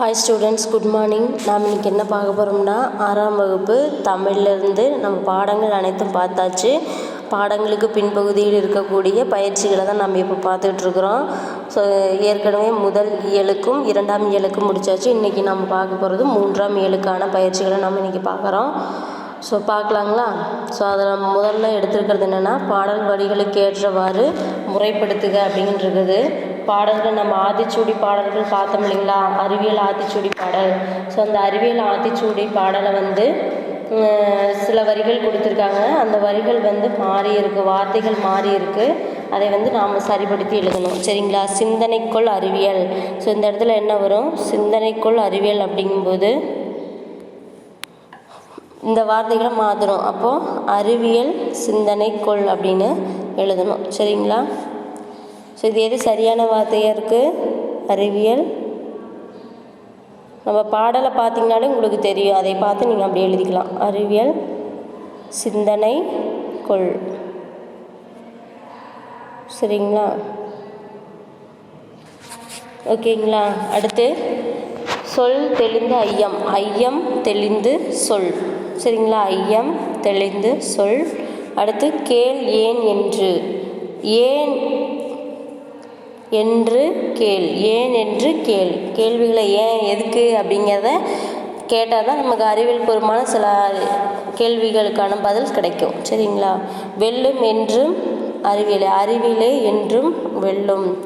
Hi students good morning நாம் இன்றைக்கி என்ன பார்க்க போகிறோம்னா ஆறாம் வகுப்பு தமிழ்லேருந்து நம்ம பாடங்கள் அனைத்தும் பார்த்தாச்சு. பாடங்களுக்கு பின்பகுதியில் இருக்கக்கூடிய பயிற்சிகளை தான் நம்ம இப்போ பார்த்துட்ருக்குறோம் ஸோ ஏற்கனவே முதல் இயலுக்கும் இரண்டாம் இயலுக்கும் முடிச்சாச்சு. இன்றைக்கி நம்ம பார்க்க போகிறது மூன்றாம் இயலுக்கான பயிற்சிகளை நம்ம இன்றைக்கி பார்க்குறோம் ஸோ பார்க்கலாங்களா? ஸோ அதில் முதல்ல எடுத்துருக்கிறது என்னென்னா பாடல் வரிகளுக்கு ஏற்றவாறு முறைப்படுத்துக அப்படின்னு இருக்குது பாடல்கள் நம்ம ஆத்திச்சூடி பாடல்கள் பார்த்தோம் இல்லைங்களா? அறிவியல் ஆத்திச்சூடி பாடல். ஸோ அந்த அறிவியல் ஆத்திச்சூடி பாடலை வந்து சில வரிகள் கொடுத்துருக்காங்க. அந்த வரிகள் வந்து மாறி இருக்கு வார்த்தைகள் மாறி இருக்கு. அதை வந்து நாம் சரிப்படுத்தி எழுதணும். சரிங்களா? சிந்தனைக்குள் அறிவியல். ஸோ இந்த இடத்துல என்ன வரும்? சிந்தனைக்குள் அறிவியல் அப்படிங்கும்போது இந்த வார்த்தைகளை மாற்றணும் அப்போது அறிவியல் சிந்தனைக்குள் அப்படின்னு எழுதணும். சரிங்களா? ஸோ இது எது சரியான வார்த்தையாக இருக்குது அறிவியல். நம்ம பாடலை பார்த்தீங்கனாலே உங்களுக்கு தெரியும். அதை பார்த்து நீங்கள் அப்படி எழுதிக்கலாம். அறிவியல் சிந்தனை கொள். சரிங்களா? ஓகேங்களா? அடுத்து சொல் தெளிந்து ஐயம். ஐயம் தெளிந்து சொல். சரிங்களா? ஐயம் தெளிந்து சொல். அடுத்து கேள் ஏன் என்று. ஏன் என்று கேள். ஏன் என்று கேள். கேள்விகளை ஏன் எதுக்கு அப்படிங்கிறத கேட்டால் தான் நமக்கு அறிவியல் பூர்வமான சில கேள்விகளுக்கான பதில் கிடைக்கும். சரிங்களா? வெல்லும் என்றும் அறிவியலே அறிவியலே என்றும் வெல்லும்.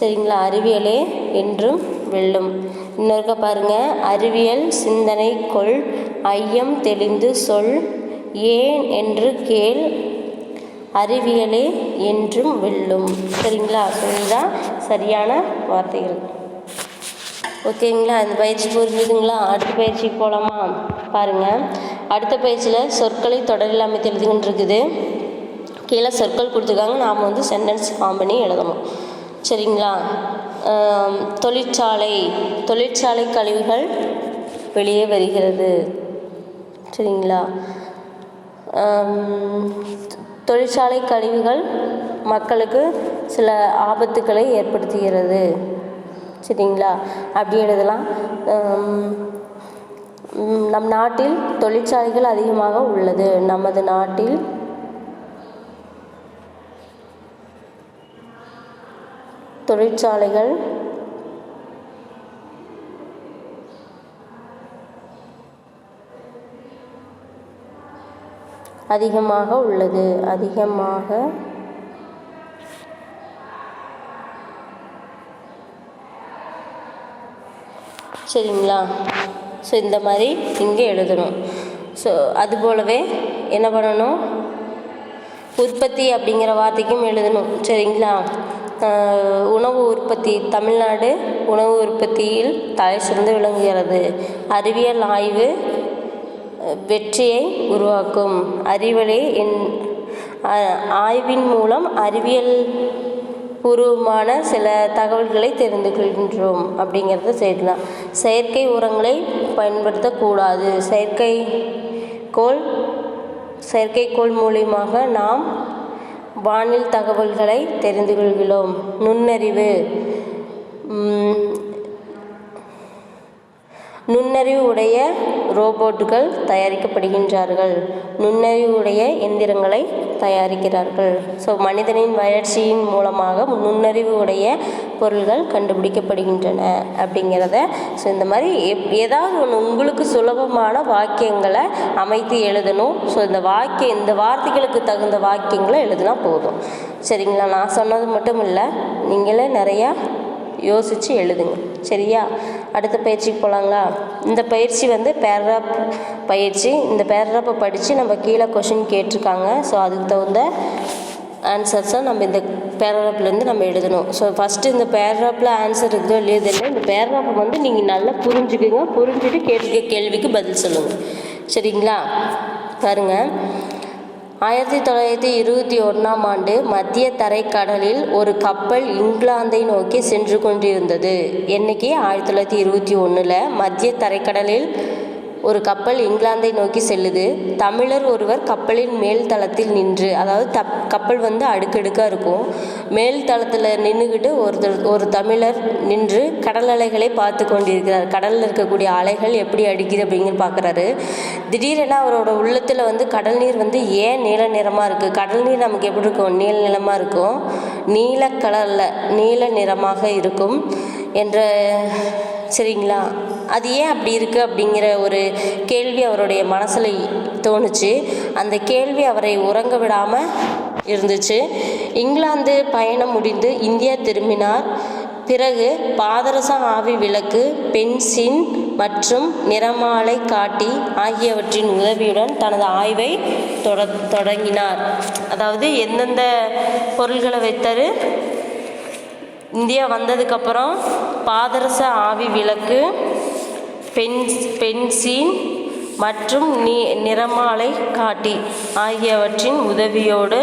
சரிங்களா? அறிவியலே என்றும் வெல்லும். இன்னொருக்க பாருங்க. அறிவியல் சிந்தனை கொள் ஐயம் தெளிந்து சொல் ஏன் என்று கேள் அறிவியலே என்றும் வெல்லும். சரிங்களா? ஸோ இதுதான் சரியான வார்த்தைகள். ஓகேங்களா? இந்த பயிற்சி புரிஞ்சுதுங்களா? அடுத்த பயிற்சிக்கு போகலாமா பாருங்கள் அடுத்த பயிற்சியில் சொற்களை தொடரில் அமைத்து எழுதுகின்னு இருக்குது கீழே சொற்கள் கொடுத்துருக்காங்க. நாம் வந்து சென்டென்ஸ் ஃபார்ம் பண்ணி எழுதணும். சரிங்களா? தொழிற்சாலை. தொழிற்சாலை கழிவுகள் வெளியே வருகிறது. சரிங்களா? தொழிற்சாலை கழிவுகள் மக்களுக்கு சில ஆபத்துக்களை ஏற்படுத்துகிறது. சரிங்களா? அப்படி எழுதலாம். நம் நாட்டில் தொழிற்சாலைகள் அதிகமாக உள்ளது. நமது நாட்டில் தொழிற்சாலைகள் அதிகமாக உள்ளது. அதிகமாக சரிங்களா? ஸோ இந்த மாதிரி இங்கே எழுதணும். ஸோ அது போலவே என்ன பண்ணணும்? உற்பத்தி அப்படிங்கிற வார்த்தைக்கும் எழுதணும். சரிங்களா? உணவு உற்பத்தி. தமிழ்நாடு உணவு உற்பத்தியில் தலை சிறந்து விளங்குகிறது. அறிவியல் ஆய்வு வெற்றியை உருவாக்கும். அறிவலே என் ஆய்வின் மூலம் அறிவியல் பூர்வமான சில தகவல்களை தெரிந்து கொள்கின்றோம். அப்படிங்கிறத செய்யலாம் செயற்கை உரங்களை பயன்படுத்தக்கூடாது. செயற்கை கோள் செயற்கைக்கோள் மூலியமாக நாம் வானில் தகவல்களை தெரிந்து கொள்கிறோம். நுண்ணறிவு நுண்ணறிவு உடைய ரோபோட்டுகள் தயாரிக்கப்படுகின்றார்கள். நுண்ணறிவு உடைய எந்திரங்களை தயாரிக்கிறார்கள். ஸோ மனிதனின் வளர்ச்சியின் மூலமாக நுண்ணறிவு உடைய பொருள்கள் கண்டுபிடிக்கப்படுகின்றன அப்படிங்கிறத ஸோ இந்த மாதிரி எப் ஏதாவது ஒன்று உங்களுக்கு சுலபமான வாக்கியங்களை அமைத்து எழுதணும். ஸோ இந்த வாக்கியம் இந்த வார்த்தைகளுக்கு தகுந்த வாக்கியங்களை எழுதினா போதும். சரிங்களா? நான் சொன்னது மட்டும் இல்லை நீங்களே நிறையா யோசித்து எழுதுங்க. சரியா? அடுத்த பயிற்சிக்கு போகலாங்களா இந்த பயிற்சி வந்து பேராப் பயிற்சி. இந்த பேராப்பை படித்து நம்ம கீழே கொஷின் கேட்டிருக்காங்க. ஸோ அதுக்கு தகுந்த ஆன்சர்ஸை நம்ம இந்த பேராகிராஃப்லேருந்து நம்ம எழுதணும். ஸோ ஃபஸ்ட்டு இந்த பேராகிராஃபில் ஆன்சர் இருக்குதோ இல்லையோ தெரியல. இந்த பேராகிராஃபை வந்து நீங்கள் நல்லா புரிஞ்சுக்குங்க. புரிஞ்சுட்டு கேட்க கேள்விக்கு பதில் சொல்லுங்கள் சரிங்களா? பாருங்கள் ஆயிரத்தி தொள்ளாயிரத்தி இருபத்தி ஒன்றாம் ஆண்டு மத்திய தரைக்கடலில் ஒரு கப்பல் இங்கிலாந்தை நோக்கி சென்று கொண்டிருந்தது. என்னைக்கு? ஆயிரத்தி தொள்ளாயிரத்தி இருபத்தி ஒன்றில் மத்திய தரைக்கடலில் ஒரு கப்பல் இங்கிலாந்தை நோக்கி செல்லுது. தமிழர் ஒருவர் கப்பலின் மேல் தளத்தில் நின்று அதாவது தப் கப்பல் வந்து அடுக்கடுக்காக இருக்கும். மேல் தளத்தில் நின்றுக்கிட்டு ஒருத்தர் ஒரு தமிழர் நின்று கடல் அலைகளை பார்த்து கொண்டிருக்கிறார். கடலில் இருக்கக்கூடிய அலைகள் எப்படி அடிக்குது அப்படிங்கிற பார்க்குறாரு. திடீரென அவரோட உள்ளத்தில் வந்து கடல் நீர் வந்து ஏன் நீல நிறமாக இருக்குது கடல் நீர் நமக்கு எப்படி இருக்கும்? நீல நிறமாக இருக்கும். நீல கலரில் நீல நிறமாக இருக்கும் என்ற சரிங்களா? அது ஏன் அப்படி இருக்குது அப்படிங்கிற ஒரு கேள்வி அவருடைய மனசில் தோணுச்சு. அந்த கேள்வி அவரை உறங்க விடாமல் இருந்துச்சு. இங்கிலாந்து பயணம் முடிந்து இந்தியா திரும்பினார். பிறகு பாதரசம் ஆவி விளக்கு பென்சின் மற்றும் நிறமாலை காட்டி ஆகியவற்றின் உதவியுடன் தனது ஆய்வை தொட தொடங்கினார். அதாவது எந்தெந்த பொருள்களை வைத்தார் இந்தியா வந்ததுக்கப்புறம் பாதரச ஆவி விளக்கு பென் பென்சின் மற்றும் நீ நிறமாலை காட்டி ஆகியவற்றின் உதவியோடு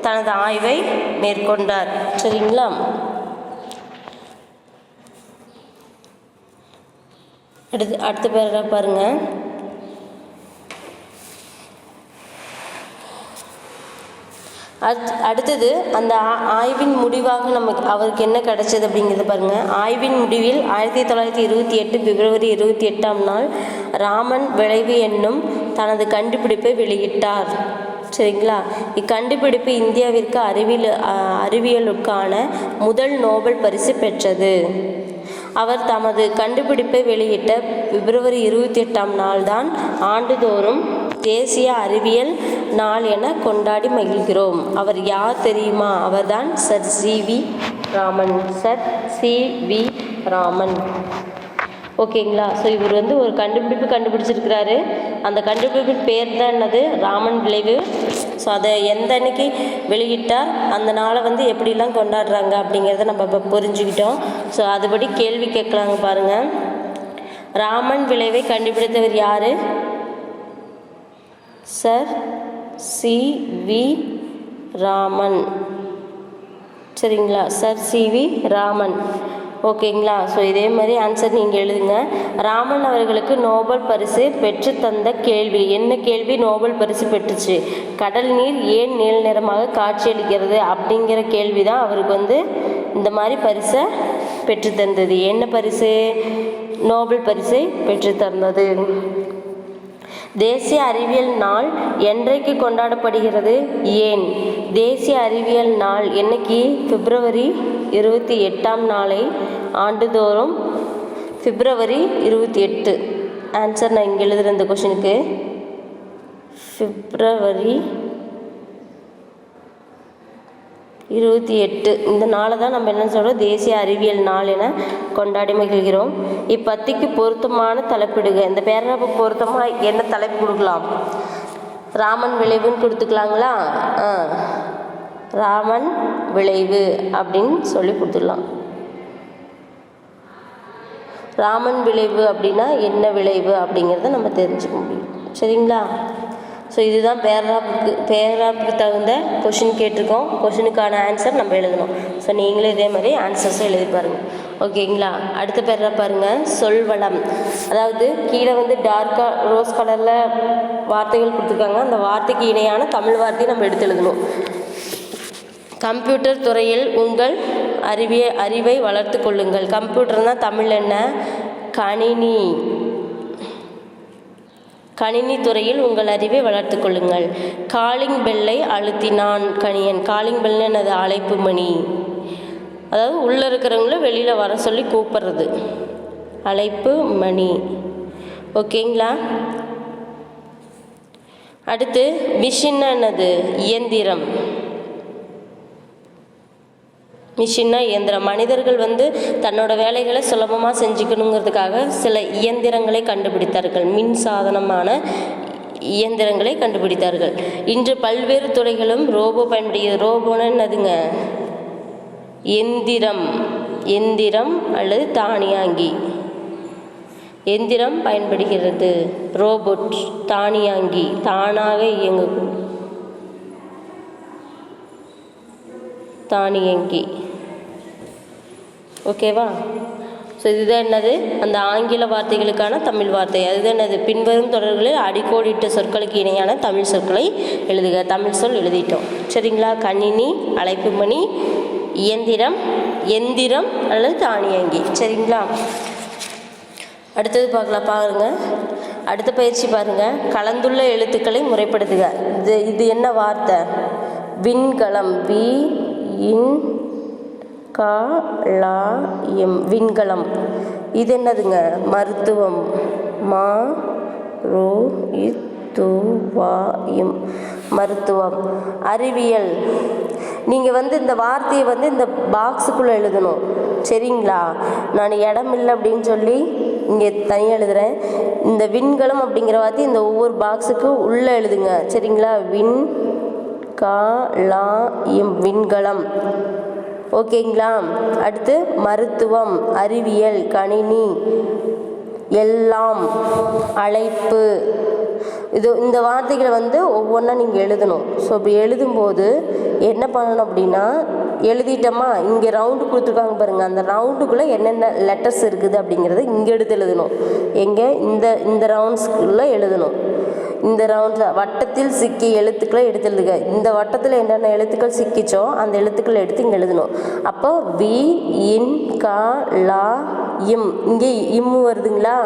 தனது ஆய்வை மேற்கொண்டார். சரிங்களா? அடுத்து அடுத்த பேர பாருங்கள் அடுத்தது அந்த ஆ- ஆய்வின் முடிவாக நமக்கு அவருக்கு என்ன கிடைச்சது அப்படிங்கிறத பாருங்கள் ஆய்வின் முடிவில் ஆயிரத்தி தொள்ளாயிரத்தி இருபத்தி எட்டு பிப்ரவரி இருபத்தி எட்டாம் நாள் ராமன் விளைவு என்னும் தனது கண்டுபிடிப்பை வெளியிட்டார். சரிங்களா? இக்கண்டுபிடிப்பு இந்தியாவிற்கு அறிவியல் அறிவியலுக்கான முதல் நோபல் பரிசு பெற்றது. அவர் தமது கண்டுபிடிப்பை வெளியிட்ட பிப்ரவரி இருபத்தி எட்டாம் நாள்தான் ஆண்டுதோறும் தேசிய அறிவியல் நாள் என கொண்டாடி மகிழ்கிறோம். அவர் யார் தெரியுமா? அவர்தான் sir C V Raman. Sir C V Raman. ஓகேங்களா? ஸோ இவர் வந்து ஒரு கண்டுபிடிப்பு கண்டுபிடிச்சிருக்கிறாரு. அந்த கண்டுபிடிப்பின் பேர் தான் என்னது? ராமன் விளைவு. ஸோ அதை எந்த அன்னைக்கு வெளியிட்டார்? அந்த நாளை வந்து எப்படிலாம் கொண்டாடுறாங்க அப்படிங்கிறத நம்ம இப்போ புரிஞ்சுக்கிட்டோம். ஸோ அதுபடி கேள்வி கேட்கலாங்க பாருங்கள் ராமன் விளைவை கண்டுபிடித்தவர் யார்? Sir C. வி. ராமன். சரிங்களா? Sir C. வி. ராமன். ஓகேங்களா? ஸோ இதே மாதிரி ஆன்சர் நீங்கள் எழுதுங்க. ராமன் அவர்களுக்கு நோபல் பரிசு பெற்று தந்த கேள்வி. என்ன கேள்வி? நோபல் பரிசு பெற்றுச்சு. கடல் நீர் ஏன் நீல நிறமாக காட்சியளிக்கிறது? அப்படிங்கிற கேள்வி தான் அவருக்கு வந்து இந்த மாதிரி பரிசை பெற்று தந்தது. என்ன பரிசு? நோபல் பரிசை பெற்று தந்தது. தேசிய அறிவியல் நாள் என்றைக்கு கொண்டாடப்படுகிறது? ஏன்? தேசிய அறிவியல் நாள் என்னைக்கு? பிப்ரவரி இருபத்தி எட்டாம் நாளை ஆண்டுதோறும் பிப்ரவரி இருபத்தி எட்டு. ஆன்சர் நான் இங்கே எழுதுகிற இந்த கொஷனுக்கு பிப்ரவரி இருபத்தி எட்டு. இந்த நாளை தான் நம்ம என்ன சொல்கிறோம் தேசிய அறிவியல் நாள் என கொண்டாடி மகிழ்கிறோம். இப்பத்திக்கு பொருத்தமான தலைப்பிடுக. இந்த பேரப்பு பொருத்தமாக என்ன தலைப்பு கொடுக்கலாம்? ராமன் விளைவுன்னு கொடுத்துக்கலாங்களா? ஆ. ராமன் விளைவு அப்படின்னு சொல்லி கொடுத்துடலாம். ராமன் விளைவு அப்படின்னா என்ன விளைவு அப்படிங்கிறத நம்ம தெரிஞ்சுக்க முடியும். சரிங்களா? ஸோ இதுதான் பேராப்புக்கு பேராப்புக்கு தகுந்த கொஷின் கேட்டிருக்கோம். கொஷினுக்கான ஆன்சர் நம்ம எழுதணும். ஸோ நீங்களும் இதே மாதிரி ஆன்சர்ஸும் எழுதி பாருங்கள் ஓகேங்களா அடுத்த பேரா பாருங்கள் சொல்வளம். அதாவது கீழே வந்து டார்க்காக ரோஸ் கலரில் வார்த்தைகள் கொடுத்துருக்காங்க. அந்த வார்த்தைக்கு இணையான தமிழ் வார்த்தையை நம்ம எடுத்து எழுதணும். கம்ப்யூட்டர் துறையில் உங்கள் அறிவிய அறிவை வளர்த்து கொள்ளுங்கள். கம்ப்யூட்டர்னால் தமிழ் என்ன? கணினி. கணினி துறையில் உங்கள் அறிவை வளர்த்து கொள்ளுங்கள். காலிங் பெல்லை அழுத்தினான் கணியன். காலிங் பெல் எனது அழைப்பு மணி. அதாவது உள்ளே இருக்கிறவங்கள வெளியில் வர சொல்லி கூப்பிட்றது. அழைப்பு மணி. ஓகேங்களா? அடுத்து மிஷின் என்னது? இயந்திரம். மிஷின்னா இயந்திரம் மனிதர்கள் வந்து தன்னோட வேலைகளை சுலபமாக செஞ்சுக்கணுங்கிறதுக்காக சில இயந்திரங்களை கண்டுபிடித்தார்கள். மின் சாதனமான இயந்திரங்களை கண்டுபிடித்தார்கள். இன்று பல்வேறு துறைகளும் ரோபோ பயன்படுகிறது ரோபோன்னு என்னதுங்க? எந்திரம். எந்திரம் அல்லது தானியாங்கி. எந்திரம் பயன்படுகிறது. ரோபோட் தானியாங்கி. தானாக இயங்கும். தானியங்கி. ஓகேவா? ஸோ இதுதான் என்னது? அந்த ஆங்கில வார்த்தைகளுக்கான தமிழ் வார்த்தை. அதுதான் என்னது? பின்வரும் தொடர்களில் அடிக்கோடிட்ட சொற்களுக்கு இணையான தமிழ் சொற்களை எழுதுக. தமிழ் சொல் எழுதிட்டோம். சரிங்களா? கணினி அழைப்பு மணி இயந்திரம் எந்திரம் அல்லது தானியங்கி. சரிங்களா? அடுத்தது பார்க்கலாம். பாருங்க. அடுத்த பயிற்சி பாருங்க. கலந்துள்ள எழுத்துக்களை முறைப்படுத்துக. இது இது என்ன வார்த்தை? விண்கலம். வி இன் கா லா எம் விண்கலம். இது என்னதுங்க மருத்துவம். மா ரோ இத் வா மருத்துவம். அறிவியல். நீங்கள் வந்து இந்த வார்த்தையை வந்து இந்த பாக்ஸுக்குள்ளே எழுதணும். சரிங்களா? நான் இடம் இல்லை அப்படின்னு சொல்லி இங்கே தனியாக எழுதுகிறேன் இந்த விண்கலம் அப்படிங்கிற வார்த்தை இந்த ஒவ்வொரு பாக்ஸுக்கும் உள்ளே எழுதுங்க. சரிங்களா? விண் கா லா எம் விண்கலம். ஓகேங்களா? அடுத்து மருத்துவம் அறிவியல் கணினி எல்லாம் அழைப்பு. இது இந்த வார்த்தைகளை வந்து ஒவ்வொன்றா நீங்கள் எழுதணும். ஸோ இப்போ எழுதும்போது என்ன பண்ணணும் அப்படின்னா எழுதிட்டோமா? இங்கே ரவுண்டு கொடுத்துருக்காங்க பாருங்கள் அந்த ரவுண்டுக்குள்ளே என்னென்ன லெட்டர்ஸ் இருக்குது அப்படிங்கிறத இங்கே எடுத்து எழுதணும். எங்கே? இந்த இந்த ரவுண்ட்ஸ்குள்ளே எழுதணும். இந்த ரவுண்டில் வட்டத்தில் சிக்கிய எழுத்துக்களை எடுத்து எழுதுக இந்த வட்டத்தில் என்னென்ன எழுத்துக்கள் சிக்கிச்சோ அந்த எழுத்துக்களை எடுத்து இங்கே எழுதணும். அப்போ வி இன் கா லா இம். இங்கே இம்மு வருதுங்களா?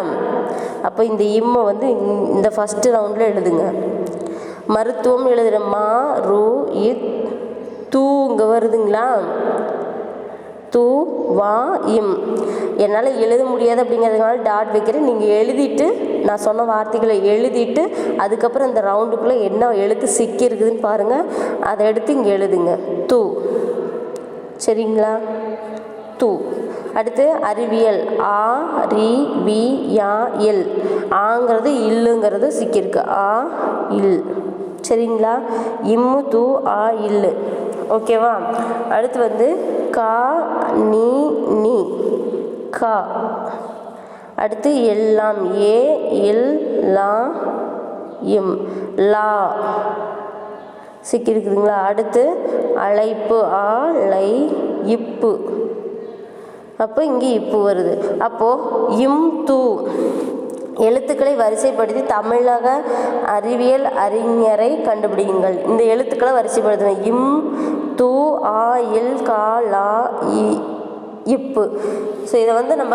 அப்போ இந்த இம்மை வந்து இந்த- இந்த ஃபஸ்ட்டு ரவுண்டில் எழுதுங்க. மருத்துவம் எழுதுகிற மா ரூ இ தூ இங்கே வருதுங்களா? தூ வா இம். என்னால் எழுத முடியாது அப்படிங்கிறதுனால டாட் வைக்கிறேன். நீங்கள் எழுதிட்டு நான் சொன்ன வார்த்தைகளை எழுதிட்டு அதுக்கப்புறம் இந்த ரவுண்டுக்குள்ளே என்ன எழுத்து சிக்கி இருக்குதுன்னு பாருங்கள் அதை எடுத்து இங்கே எழுதுங்க. தூ. சரிங்களா? தூ. அடுத்து அறிவியல். ஆ ரி வி யா எல். ஆங்கிறது இல்லுங்கிறது சிக்கியிருக்கு. ஆ இல். சரிங்களா? இம்மு தூ ஆ இல்லு. ஓகேவா? அடுத்து வந்து கா நீ நீ. கா. அடுத்து எல்லாம் ஏ எல் லா இம். லா. சிக்கியிருக்குதுங்களா? அடுத்து அழைப்பு ஆ லை இப்பு. அப்போ இங்கே இப்பு வருது. அப்போது இம் தூ. எழுத்துக்களை வரிசைப்படுத்தி தமிழக அறிவியல் அறிஞரை கண்டுபிடிங்கள் இந்த எழுத்துக்களை வரிசைப்படுத்தணும் இம் தூ ஆ இல் கா லா இ இப்பு. ஸோ இதை வந்து நம்ம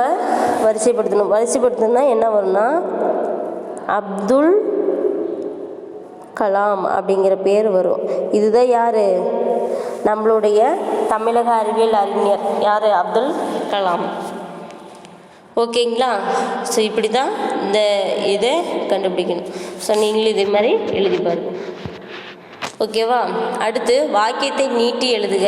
வரிசைப்படுத்தணும். வரிசைப்படுத்தணும்னா என்ன வரும்னா அப்துல் கலாம் அப்படிங்கிற பேர் வரும். இதுதான் யார்? நம்மளுடைய தமிழக அறிவியல் அறிஞர். யார்? அப்துல் கலாம். ஓகேங்களா? ஸோ இப்படி தான் இந்த இதை கண்டுபிடிக்கணும். ஸோ நீங்களும் இதே மாதிரி எழுதி பாருங்கள் ஓகேவா? அடுத்து வாக்கியத்தை நீட்டி எழுதுக.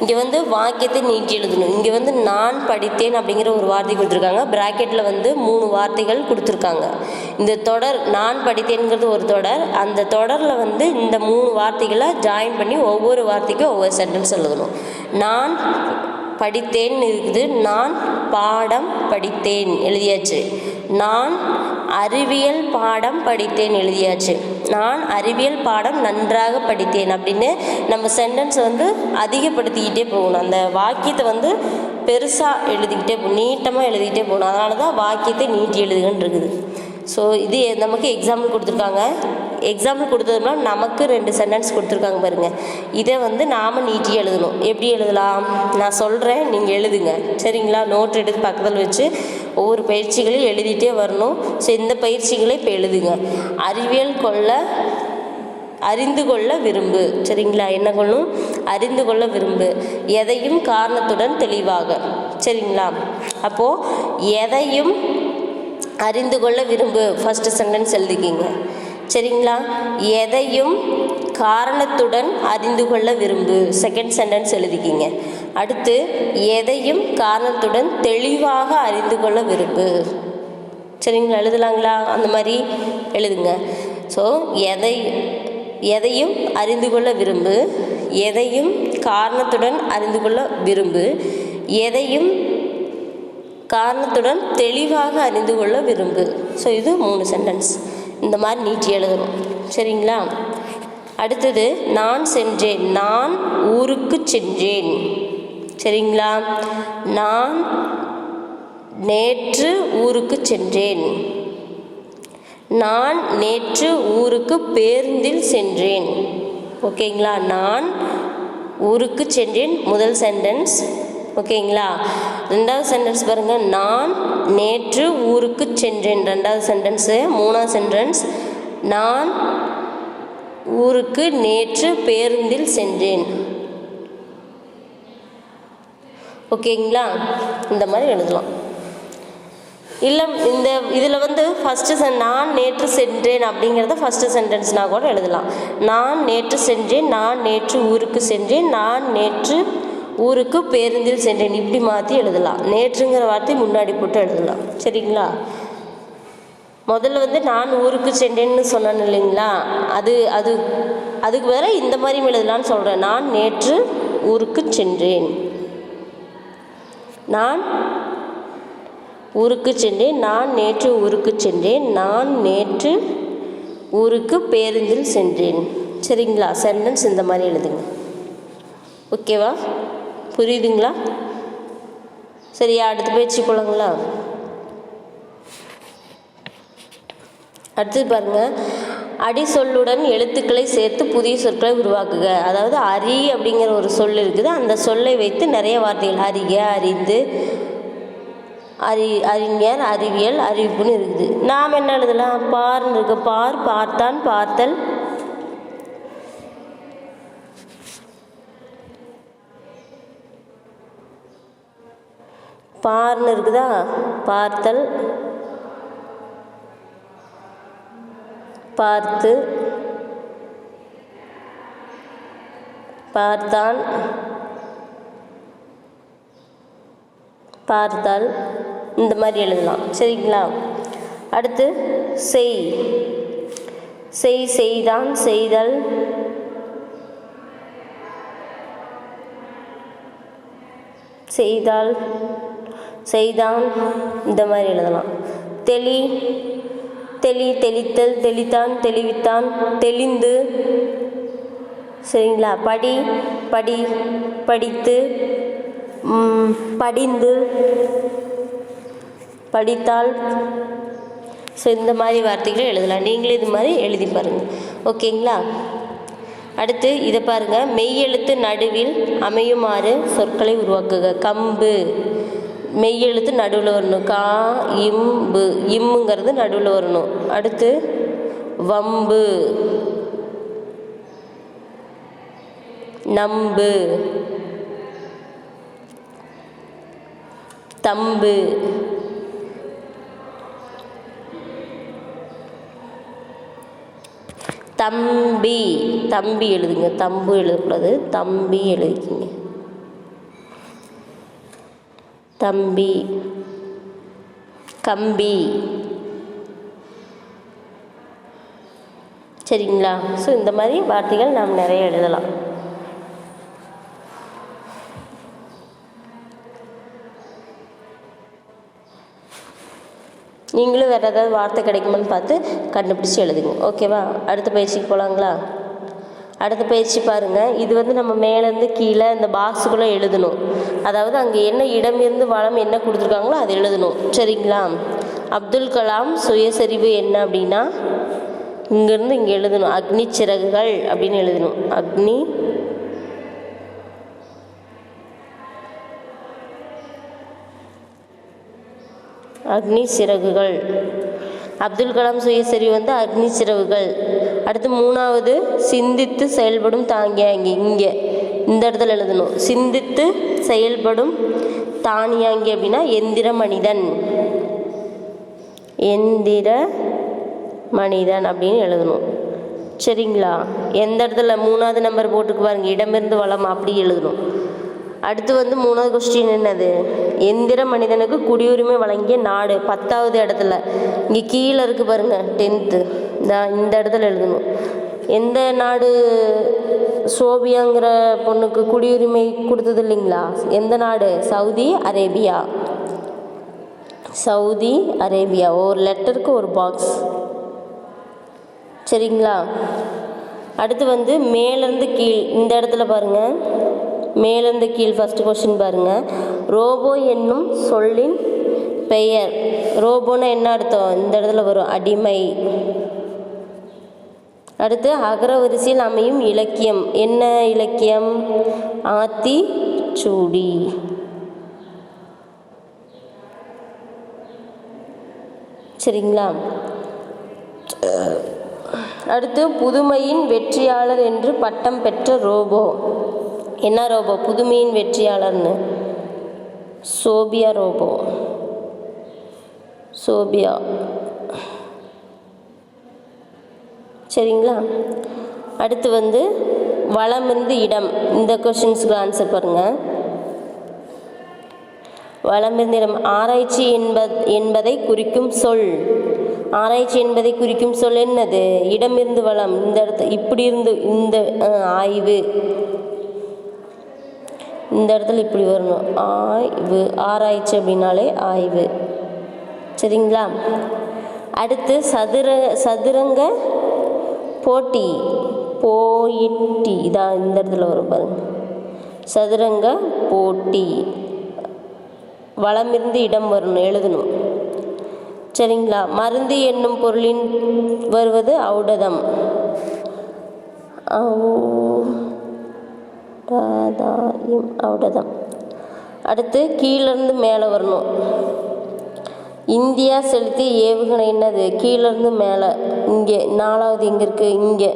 இங்கே வந்து வாக்கியத்தை நீட்டி எழுதணும். இங்கே வந்து நான் படித்தேன் அப்படிங்கிற ஒரு வார்த்தை கொடுத்துருக்காங்க. ப்ராக்கெட்டில் வந்து மூணு வார்த்தைகள் கொடுத்துருக்காங்க. இந்த தொடர் நான் படித்தேன்கிறது ஒரு தொடர். அந்த தொடரில் வந்து இந்த மூணு வார்த்தைகளை ஜாயின் பண்ணி ஒவ்வொரு வார்த்தைக்கும் ஒவ்வொரு சென்டென்ஸ் எழுதணும். நான் படித்தேன் இருக்குது. நான் பாடம் படித்தேன். எழுதியாச்சு. நான் அறிவியல் பாடம் படித்தேன். எழுதியாச்சு. நான் அறிவியல் பாடம் நன்றாக படித்தேன் அப்படின்னு நம்ம சென்டென்ஸ் வந்து அதிகப்படுத்திக்கிட்டே போகணும். அந்த வாக்கியத்தை வந்து பெருசாக எழுதிக்கிட்டே போகணும் நீட்டமாக எழுதிக்கிட்டே போகணும். அதனால தான் வாக்கியத்தை நீட்டி எழுதுகன்னு இருக்குது ஸோ இது நமக்கு எக்ஸாம்பிள் கொடுத்துருக்காங்க. எக்ஸாம்பிள் கொடுத்ததுனா நமக்கு ரெண்டு சென்டென்ஸ் கொடுத்துருக்காங்க பாருங்கள் இதை வந்து நாம் நீட்டி எழுதணும். எப்படி எழுதலாம்? நான் சொல்கிறேன் நீங்கள் எழுதுங்க. சரிங்களா? நோட் எடுத்து பக்கத்தில் வச்சு ஒவ்வொரு பயிற்சிகளையும் எழுதிட்டே வரணும். ஸோ இந்த பயிற்சிகளை இப்போ எழுதுங்க. அறிவியல் கொள்ள அறிந்து கொள்ள விரும்பு. சரிங்களா? என்ன கொள்ளும் அறிந்து கொள்ள விரும்பு. எதையும் காரணத்துடன் தெளிவாக. சரிங்களா? அப்போது எதையும் அறிந்து கொள்ள விரும்பு. ஃபஸ்ட்டு சென்டென்ஸ் எழுதிக்கிங்க. சரிங்களா? எதையும் காரணத்துடன் அறிந்து கொள்ள விரும்பு. செகண்ட் சென்டென்ஸ் எழுதிக்கிங்க. அடுத்து எதையும் காரணத்துடன் தெளிவாக அறிந்து கொள்ள விரும்பு. சரிங்களா? எழுதலாங்களா? அந்த மாதிரி எழுதுங்க. ஸோ எதை எதையும் அறிந்து கொள்ள விரும்பு. எதையும் காரணத்துடன் அறிந்து கொள்ள விரும்பு. எதையும் காரணத்துடன் தெளிவாக அறிந்து கொள்ள விரும்பு. ஸோ இது மூணு சென்டென்ஸ் இந்த மாதிரி நீட்டி எழுதணும். சரிங்களா? அடுத்தது நான் சென்றேன். நான் ஊருக்கு சென்றேன். சரிங்களா? நான் நேற்று ஊருக்கு சென்றேன். நான் நேற்று ஊருக்கு பேருந்தில் சென்றேன். ஓகேங்களா? நான் ஊருக்கு சென்றேன். முதல் சென்டென்ஸ் ஓகேங்களா? ரெண்டாவது சென்டென்ஸ் பாருங்கள் நான் நேற்று ஊருக்கு சென்றேன். ரெண்டாவது சென்டென்ஸு மூணாவது சென்டென்ஸ் நான் ஊருக்கு நேற்று பேருந்தில் சென்றேன். ஓகேங்களா? இந்த மாதிரி எழுதலாம். இல்லை இந்த இதில் வந்து ஃபஸ்ட்டு சென் நான் நேற்று சென்றேன் அப்படிங்கிறத ஃபஸ்ட்டு சென்டென்ஸ்னால் கூட எழுதலாம். நான் நேற்று சென்றேன். நான் நேற்று ஊருக்கு சென்றேன். நான் நேற்று ஊருக்கு பேருந்தில் சென்றேன். இப்படி மாற்றி எழுதலாம். நேற்றுங்கிற வார்த்தை முன்னாடி போட்டு எழுதலாம். சரிங்களா? முதல்ல வந்து நான் ஊருக்கு சென்றேன்னு சொன்னேன் இல்லைங்களா? அது அது அதுக்கு வேற இந்த மாதிரி எழுதலான்னு சொல்கிறேன் நான் நேற்று ஊருக்கு சென்றேன். நான் ஊருக்கு சென்றேன். நான் நேற்று ஊருக்கு சென்றேன். நான் நேற்று ஊருக்கு பேருந்தில் சென்றேன். சரிங்களா? சென்டென்ஸ் இந்த மாதிரி எழுதுங்க. ஓகேவா புரியுதுங்களா? சரியா அடுத்த பயிற்சி போலாங்களா? அடுத்தது பாருங்க. அடி சொல்லுடன் எழுத்துக்களை சேர்த்து புதிய சொற்களை உருவாக்குக. அதாவது அரி அப்படிங்கிற ஒரு சொல் இருக்குது. அந்த சொல்லை வைத்து நிறைய வார்த்தைகள் அறிய அறிந்து அறி அறிஞர் அறிவியல் அறிவிப்புன்னு இருக்குது. நாம் என்ன எழுதலாம்? பார்னு இருக்கு பார் பார்த்தான் பார்த்தல் பார்னு இருக்குதா? பார்த்தல். பார்த்து. பார்த்தான். பார்த்தால். இந்த மாதிரி எழுதலாம். சரிங்களா? அடுத்து செய். செய் செய்தான் செய்தல். செய்தால். செய்தான். இந்த மாதிரி எழுதலாம். தெளி தெளி தெளித்தல் தெளித்தான் தெளிவித்தான் தெளிந்து. சரிங்களா? படி படி படித்து படிந்து. படித்தால். ஸோ இந்த மாதிரி வார்த்தைகளை எழுதலாம். நீங்களே இது மாதிரி எழுதி பாருங்கள் ஓகேங்களா? அடுத்து இதை பாருங்கள் மெய்யெழுத்து நடுவில் அமையுமாறு சொற்களை உருவாக்குக. கம்பு. மெய்யெழுத்து நடுவில் வரணும். கா இம்பு இம்முங்கிறது நடுவில் வரணும். அடுத்து வம்பு. நம்பு. தம்பு. தம்பி. தம்பி எழுதுங்க. தம்பு எழுதக்கூடாது. தம்பி எழுதிக்கிங்க. தம்பி. கம்பி. சரிங்களா? ஸோ இந்த மாதிரி வார்த்தைகள் நாம் நிறைய எழுதலாம். நீங்களும் வேறு ஏதாவது வார்த்தை கிடைக்குமான்னு பார்த்து கண்டுபிடிச்சி எழுதுங்க. ஓகேவா அடுத்த பயிற்சிக்கு போகலாங்களா அடுத்த பயிற்சி பாருங்கள் இது வந்து நம்ம மேலேருந்து கீழே இந்த பாக்ஸுக்குள்ளே எழுதணும். அதாவது அங்கே என்ன இடம் இருந்து வளம் என்ன கொடுத்துருக்காங்களோ அது எழுதணும். சரிங்களா? அப்துல் கலாம் சுயசரிவு என்ன அப்படின்னா இங்கேருந்து இங்கே எழுதணும். அக்னி சிறகுகள் அப்படின்னு எழுதணும். அக்னி அக்னி சிறகுகள். அப்துல் கலாம் சுயசரிவு வந்து அக்னி சிறகுகள். அடுத்து மூணாவது சிந்தித்து செயல்படும் தாங்கியாங்கி இங்கே. இந்த இடத்துல எழுதணும். சிந்தித்து செயல்படும் தானியாங்கி அப்படின்னா எந்திர மனிதன். எந்திர மனிதன் அப்படின்னு எழுதணும். சரிங்களா? எந்த இடத்துல மூணாவது நம்பர் போட்டுக்கு பாருங்க. இடமிருந்து வளம் அப்படி எழுதணும். அடுத்து வந்து மூணாவது கொஸ்டின் என்னது? எந்திர மனிதனுக்கு குடியுரிமை வழங்கிய நாடு பத்தாவது இடத்துல. இங்கே கீழே இருக்கு பாருங்க டென்த்து இந்த இந்த இடத்துல எழுதணும். எந்த நாடு சோபியாங்கிற பொண்ணுக்கு குடியுரிமை கொடுத்தது இல்லைங்களா? எந்த நாடு? Saudi Arabia. Saudi Arabia. ஒரு லெட்டருக்கு ஒரு பாக்ஸ் சரிங்களா? அடுத்து வந்து மேலேருந்து கீழ் இந்த இடத்துல பாருங்கள் மேலிருந்து கீழ் ஃபஸ்ட்டு கொஸ்டின் பாருங்கள் ரோபோ என்னும் சொல்லின் பெயர். ரோபோன்னு என்ன அர்த்தம்? இந்த இடத்துல வரும். அடிமை. அடுத்து அகரவரிசையில் அமையும் இலக்கியம். என்ன இலக்கியம்? ஆத்தி சூடி. சரிங்களா? அடுத்து புதுமையின் வெற்றியாளர் என்று பட்டம் பெற்ற ரோபோ. என்ன ரோபோ புதுமையின் வெற்றியாளர்னு. Sophia robot. சோபியா. சரிங்களா? அடுத்து வந்து வளமிருந்து இடம். இந்த கொஷின்ஸுக்கு ஆன்சர் பாருங்கள் வளமிருந்து இடம். ஆராய்ச்சி என்ப என்பதை குறிக்கும் சொல். ஆராய்ச்சி என்பதை குறிக்கும் சொல் என்னது? இடமிருந்து வளம். இந்த இடத்து இப்படி இருந்து இந்த ஆய்வு. இந்த இடத்துல இப்படி வரணும். ஆய்வு ஆராய்ச்சி அப்படின்னாலே ஆய்வு. சரிங்களா? அடுத்து சதுர சதுரங்க போட்டி. போயிட்டி. இதான் இந்த இடத்துல வரும் பாருங்க. சதுரங்க போட்டி. வளமிருந்து இடம் வரணும் எழுதணும். சரிங்களா? மருந்து என்னும் பொருளின் வருவது ஔடதம். ஔடதாயம் அவ்வளோதான் அடுத்து கீழேருந்து மேலே வரணும். இந்தியா செலுத்திய ஏவுகணை என்னது? கீழேருந்து மேலே. இங்கே நாலாவது எங்கே இருக்குது இங்கே.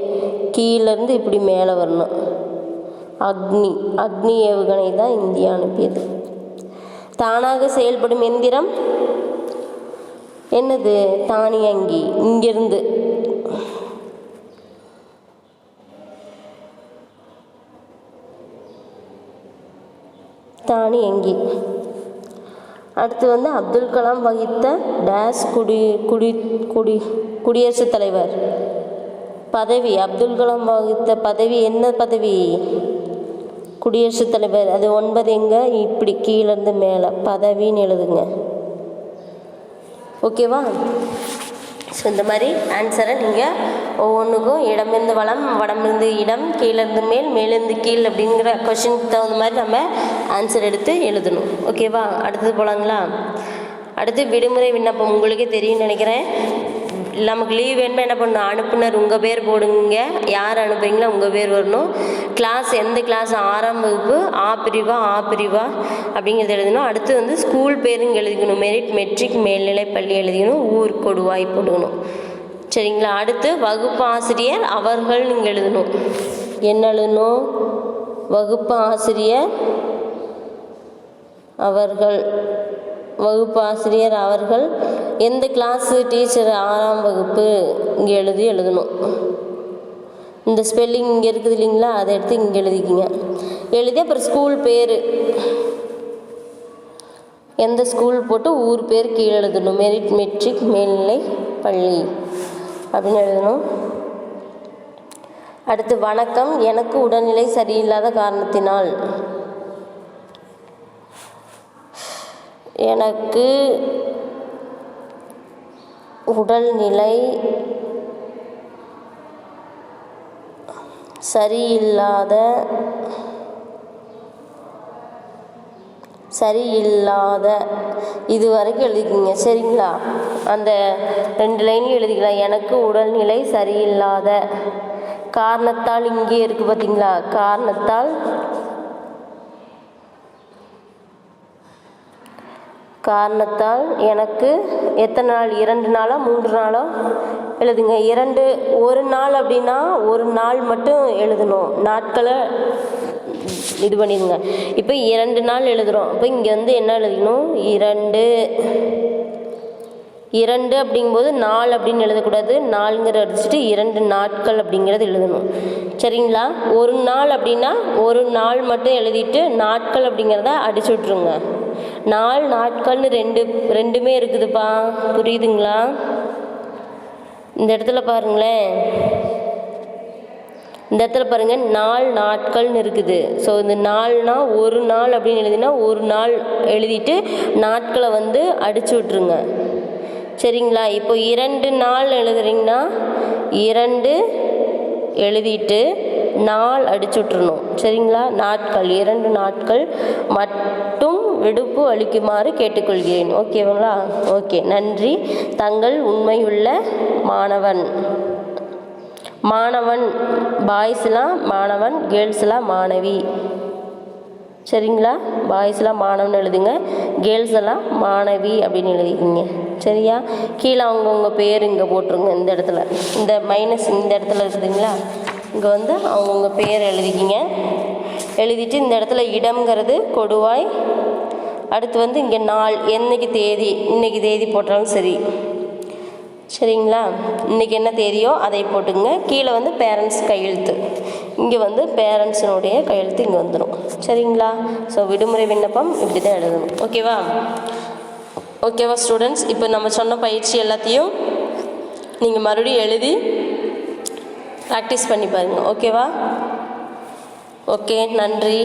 கீழேருந்து இப்படி மேலே வரணும். அக்னி. அக்னி ஏவுகணை தான் இந்தியா அனுப்பியது. தானாக செயல்படும் எந்திரம்? என்னது? தானியங்கி. இங்கிருந்து. தானியங்கி அடுத்து வந்து அப்துல் கலாம் வகித்த டேஸ் குடி குடி குடி குடியரசுத் தலைவர். பதவி அப்துல் கலாம் வகித்த பதவி என்ன பதவி? குடியரசுத் தலைவர். அது ஒன்பது எங்க? இப்படி கீழேருந்து மேலே. பதவின்னு எழுதுங்க. ஓகேவா? ஸோ இந்த மாதிரி ஆன்சரை நீங்கள் ஒவ்வொன்றுக்கும் இடமிருந்து வளம் வடமிருந்து இடம் கீழேருந்து மேல் மேலிருந்து கீழ் அப்படிங்கிற கொஷினுக்கு தகுந்த மாதிரி நம்ம ஆன்சர் எடுத்து எழுதணும். ஓகேவா அடுத்தது போகலாங்களா அடுத்து விடுமுறை விண்ணப்பம். உங்களுக்கே தெரியும்னு நினைக்கிறேன். நமக்கு லீவ் வேணுமா என்ன பண்ணணும்? அனுப்புனர் உங்கள் பேர் போடுங்க. யார் அனுப்புறீங்களோ உங்கள் பேர் வரணும். கிளாஸ் எந்த கிளாஸ் ஆறாம் வகுப்பு ஆ பிரிவா ஆ பிரிவா அப்படிங்கிறது எழுதணும். அடுத்து வந்து ஸ்கூல் பேருங்க எழுதிக்கணும். மெரிட் மெட்ரிக் மேல்நிலை பள்ளி எழுதிக்கணும். ஊர் கொடுவாய் போடணும் சரிங்களா? அடுத்து வகுப்பு ஆசிரியர் அவர்கள் நீங்கள் எழுதணும். என்ன எழுதணும்? வகுப்பு ஆசிரியர் அவர்கள். வகுப்பு ஆசிரியர் அவர்கள். எந்த கிளாஸு டீச்சர் ஆறாம் வகுப்பு? இங்கே எழுதி எழுதணும். இந்த ஸ்பெல்லிங் இங்கே இருக்குது இல்லைங்களா? அதை எடுத்து இங்கே எழுதிக்கிங்க. எழுதி அப்புறம் ஸ்கூல் பேர். எந்த ஸ்கூல் போட்டு ஊர் பேர் கீழே எழுதணும். மெரிட் மெட்ரிக் மேல்நிலை பள்ளி. அப்படின்னு எழுதணும் அடுத்து வணக்கம். எனக்கு உடல்நிலை சரியில்லாத காரணத்தினால். எனக்கு உடல்நிலை சரியில்லாத சரியில்லாத இது வரைக்கும் எழுதிக்கிங்க சரிங்களா? அந்த ரெண்டு லைனையும் எழுதிக்கலாம். எனக்கு உடல்நிலை சரியில்லாத காரணத்தால் இங்கே இருக்குது பார்த்தீங்களா காரணத்தால் காரணத்தால் எனக்கு எத்தனை நாள்? இரண்டு நாளா? மூன்று நாளா? எழுதுங்க. இரண்டு ஒரு நாள் அப்படின்னா ஒரு நாள் மட்டும் எழுதணும். நாட்களை இது பண்ணிடுங்க இப்போ இரண்டு நாள் எழுதுகிறோம் இப்போ இங்கே வந்து என்ன எழுதணும்? இரண்டு. இரண்டு அப்படிங்கும்போது நாள் அப்படின்னு எழுதக்கூடாது. நாலுங்கிற அடிச்சுட்டு இரண்டு நாட்கள் அப்படிங்கிறது எழுதணும். சரிங்களா? ஒரு நாள் அப்படின்னா ஒரு நாள் மட்டும் எழுதிட்டு நாட்கள் அப்படிங்கிறத அடிச்சு விட்ருங்க நாள் நாட்கள்னு ரெண்டு ரெண்டுமே இருக்குதுப்பா. புரியுதுங்களா? இந்த இடத்துல பாருங்களேன். இந்த இடத்துல பாருங்க நாள் நாட்கள்னு இருக்குது. ஸோ இந்த நாள்னா ஒரு நாள் அப்படின்னு எழுதினா ஒரு நாள் எழுதிட்டு நாட்களை வந்து அடிச்சு விட்ருங்க சரிங்களா? இப்போ இரண்டு நாள் எழுதுறீங்கன்னா இரண்டு எழுதிட்டு நாள் அடிச்சு விட்றணும் சரிங்களா? நாட்கள் இரண்டு நாட்கள் மட்டும் விடுப்பு அளிக்குமாறு கேட்டுக்கொள்கிறேன். ஓகேங்களா ஓகே நன்றி. தங்கள் உண்மையுள்ள மாணவன். மாணவன் பாய்ஸ்லாம் மாணவன் கேர்ள்ஸ்லாம் மாணவி. சரிங்களா? பாய்ஸ்லாம் மாணவன் எழுதுங்க கேர்ள்ஸ் எல்லாம் மாணவி அப்படின்னு எழுதிக்கிங்க. சரியா? கீழே அவங்கவுங்க பேர் இங்கே போட்டுருங்க இந்த இடத்துல. இந்த மைனஸ் இந்த இடத்துல இருக்குதுங்களா? இங்கே வந்து அவங்கவுங்க பேர் எழுதிக்கிங்க. எழுதிட்டு இந்த இடத்துல இடம்ங்கிறது கொடுவாய். அடுத்து வந்து இங்கே நாள் என்னைக்கு தேதி இன்னைக்கு தேதி போட்டாலும் சரி. சரிங்களா? இன்றைக்கி என்ன தேதியோ அதை போட்டுங்க கீழே வந்து பேரண்ட்ஸ் கையெழுத்து. இங்கே வந்து பேரண்ட்ஸினுடைய கையெழுத்து இங்கே வந்துடும் சரிங்களா? ஸோ விடுமுறை விண்ணப்பம் இப்படி தான் எழுதணும் ஓகேவா ஓகேவா ஸ்டூடெண்ட்ஸ் இப்போ நம்ம சொன்ன பயிற்சி எல்லாத்தையும் நீங்கள் மறுபடியும் எழுதி ப்ராக்டிஸ் பண்ணி பாருங்கள் ஓகேவா ஓகே நன்றி.